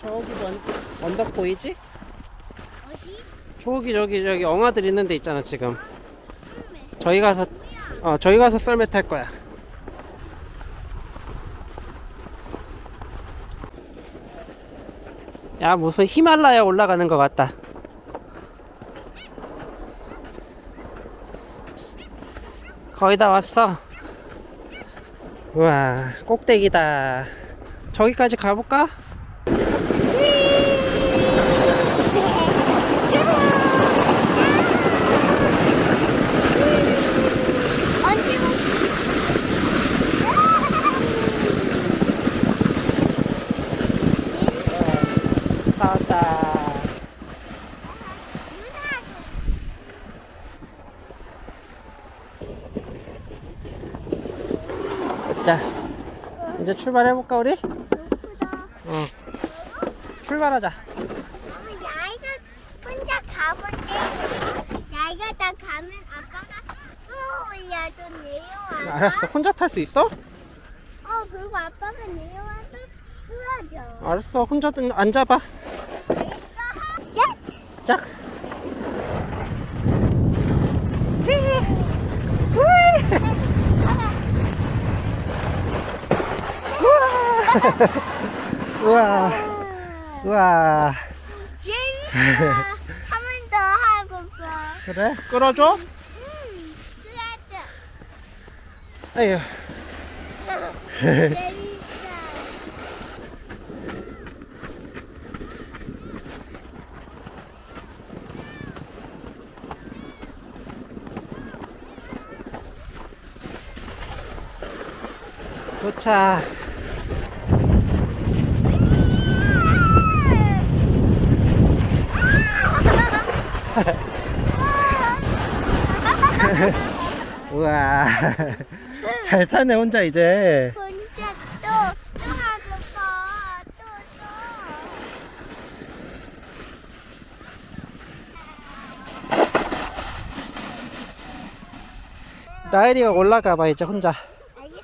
저기 언, 언덕 보이지? 어디? 저기 저기 저기 엉아들 있는 데 있잖아 지금 썰매. 저희 가서 어 저희 가서 썰매 탈 거야 야 무슨 히말라야 올라가는 것 같다 거의 다 왔어 우와 꼭대기다 저기까지 가볼까? 언제 다 왔다 자. 이제 출발해볼까 우리? 어 출발하자. 그러면 야이가 혼자 가본데 야이가 다 가면 아빠가 끌어올려도 알았어. 혼자 탈 수 있어? 어 그리고 아빠가 내려와서 끌어줘. 알았어. 혼자 든- 앉아봐. 자. 짝 우와. 우와. 재밌어 한번더 하고 봐 그래? 끌어줘? 음 끌어줘. 에휴 재밌어 도착 우와. 잘 타네 혼자 이제. 혼자 또, 또 하고 봐 또 또. 나엘이가 올라가 봐 이제 혼자 알겠어.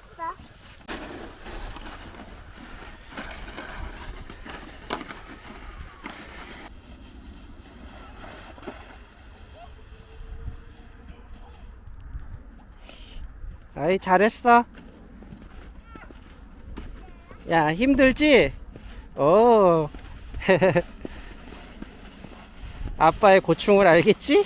아이 잘했어 야 힘들지? 오 아빠의 고충을 알겠지?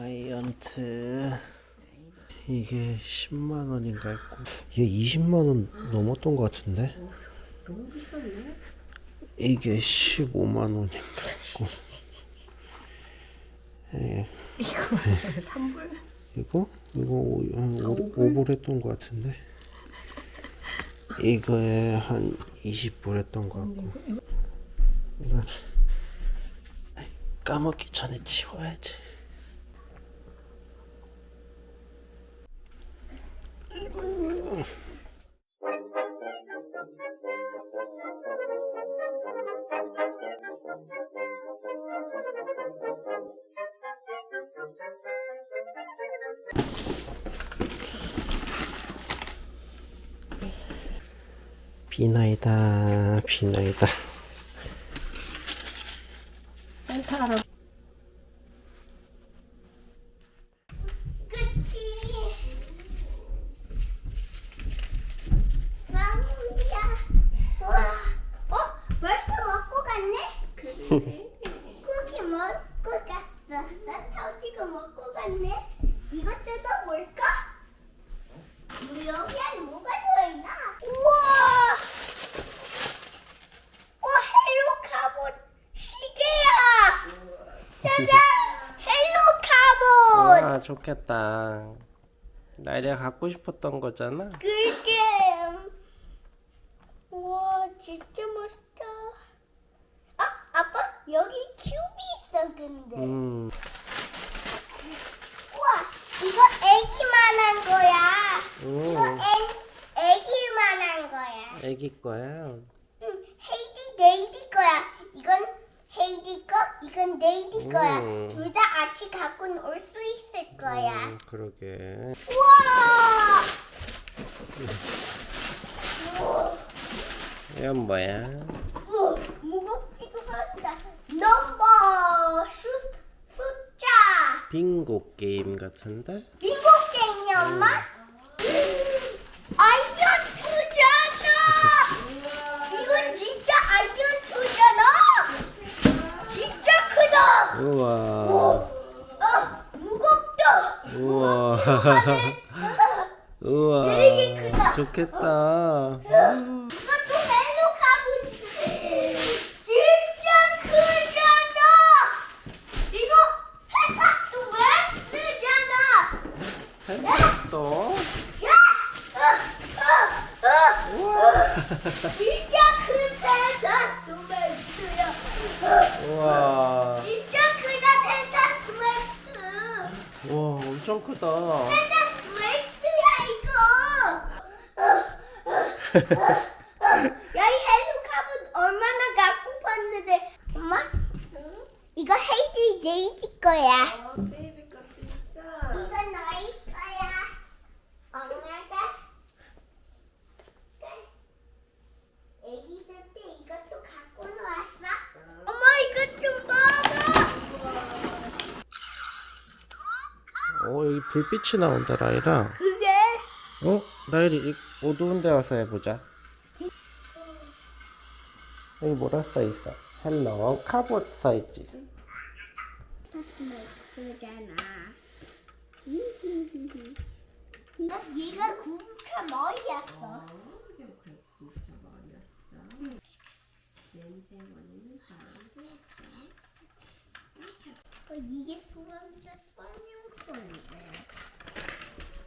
라이언트 이게 10만 원인가 했고. 얘 20만 원 넘었던 것 같은데? 너무 비쌌네. 이게 15만 원인가 했고. 예. 이거 3불? 이거? 이거 오, 한 5불? 했던 것 같은데? 이거에 한 20불 했던 것 같고. 이거 까먹기 전에 치워야지 비나이다 비나이다 어? 먹고 갔네? 쿠키 먹고 갔어. 나 터지고 먹고 갔네. 이거 뜯어 볼까? 여기 안에 뭐가 들어있나? 우와! 와, 헬로 카본 시계야! 짜잔! 헬로 카본! 와 좋겠다 나이가 갖고 싶었던 거잖아 그게 와 진짜 멋있다. 아 아빠 여기 큐비 있어 근데. 음 우와 이거 애기만한 거야. 음. 이거 애 애기만한 거야. 애기 거야. 응, 헤이디 네이디 거야. 이건 헤이디 거, 이건 네이디 거야. 음. 둘 다 같이 갖고 올수 있을 거야. 음, 그러게. 우와! 이건 뭐야? 우, 무겁기도 한다. 넘버 수, 숫자. 빙고 게임 같은데? 빙고 게임이 엄마? 아이언 투잖아. 이건 진짜 아이언 투잖아. 진짜 크다. 우와. 어, 무겁다. 우와. 우와. 되게 크다. 좋겠다. 이것도 헬로 가보지. 진짜 크잖아. 이거 페타스 왜 쓰잖아. 또? 자, 어, 어, 어. 진짜 큰 페타스 왜 쓰야. 우와. 진짜 크다 페타스 왜 쓰. 우와, 엄청 크다. 쓰야 이거. 야, 이 헬로 카본 얼마나 갖고 봤는데, 엄마? 이거 헤이디 네이지 거야. 어, 베이비 것도 있어. 이건 너희 거야. 엄마가 애기들 때 이것도 갖고 왔어. 엄마 이것 좀 봐봐. 오, 여기 불빛이 나온다, 라이라. 그게 어? 라이리, 이 어두운 데 와서 해보자. 여기 뭐라 써있어? 헬로 카봇 써있지? 그잖아. 네가 구부터 머리였어. 어, 이게 소방차 설명서인데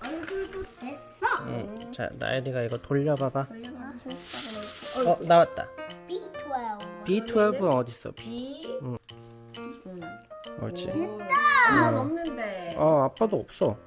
얼굴도 됐어. 응. 자, 라이리가 이거 돌려봐봐. 돌려봐. 손가락으로. 어, 나왔다. B12. B12는 어딨어? B. 응. 응. 옳지. 오, 엄마는 없는데. 어, 아빠도 없어.